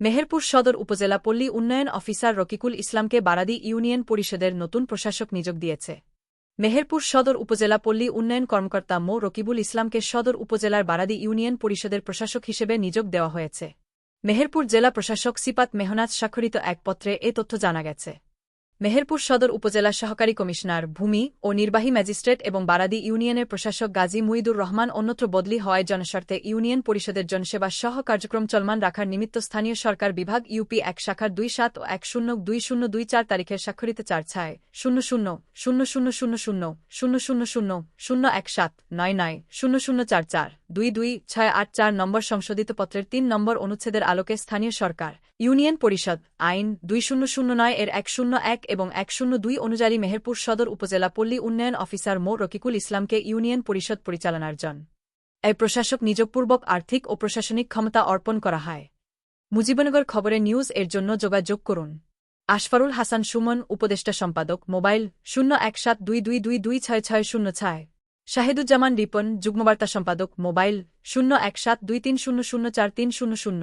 মেহেরপুর সদর উপজেলা পল্লী উন্নয়ন অফিসার রকিকুল ইসলামকে বারাদি ইউনিয়ন পরিষদের নতুন প্রশাসক নিযোগ দিয়েছে। মেহেরপুর সদর উপজেলা পল্লী উন্নয়ন কর্মকর্তা মো. রকিবুল ইসলামকে সদর উপজেলার বারাদি ইউনিয়ন পরিষদের প্রশাসক হিসেবে নিযোগ দেওয়া হয়েছে। মেহেরপুর জেলা প্রশাসক সিপাত মেহনাজ স্বাক্ষরিত এক পত্রে এ তথ্য জানা গেছে। মেহেরপুর সদর উপজেলা সহকারী কমিশনার ভূমি ও নির্বাহী ম্যাজিস্ট্রেট এবং বারাদি ইউনিয়নের প্রশাসক গাজী মুইদুর রহমান অন্যত্র বদলি হওয়ায় জনস্বার্থে ইউনিয়ন পরিষদের জনসেবা সহ কার্যক্রম চলমান রাখার নিমিত্ত স্থানীয় সরকার বিভাগ ইউপি এক শাখার দুই সাত ও এক শূন্য দুই শূন্য দুই চার তারিখের স্বাক্ষরিত চার ছায় শূন্য শূন্য শূন্য শূন্য শূন্য শূন্য শূন্য শূন্য শূন্য শূন্য এক সাত নয় নয় শূন্য শূন্য চার চার দুই দুই ছয় আট চার নম্বর সংশোধিত পত্রের তিন নম্বর অনুচ্ছেদের আলোকে স্থানীয় সরকার ইউনিয়ন পরিষদ আইন দুই শূন্য শূন্য নয় এর এক শূন্য এক এবং এক শূন্য দুই অনুযায়ী মেহেরপুর সদর উপজেলা পল্লী উন্নয়ন অফিসার মো. রকিকুল ইসলামকে ইউনিয়ন পরিষদ পরিচালনার জন। এই প্রশাসক নিযোগপূর্বক আর্থিক ও প্রশাসনিক ক্ষমতা অর্পণ করা হয়। মুজিবনগর খবরে নিউজ এর জন্য যোগাযোগ করুন। আশফারুল হাসান সুমন, উপদেষ্টা সম্পাদক, মোবাইল শূন্য এক সাত দুই দুই দুই দুই ছয় ছয় শূন্য ছয়। শাহিদুজ্জামান রিপন, যুগ্মবার্তা সম্পাদক, মোবাইল শূন্য এক সাত দুই তিন শূন্য শূন্য চার তিন শূন্য শূন্য।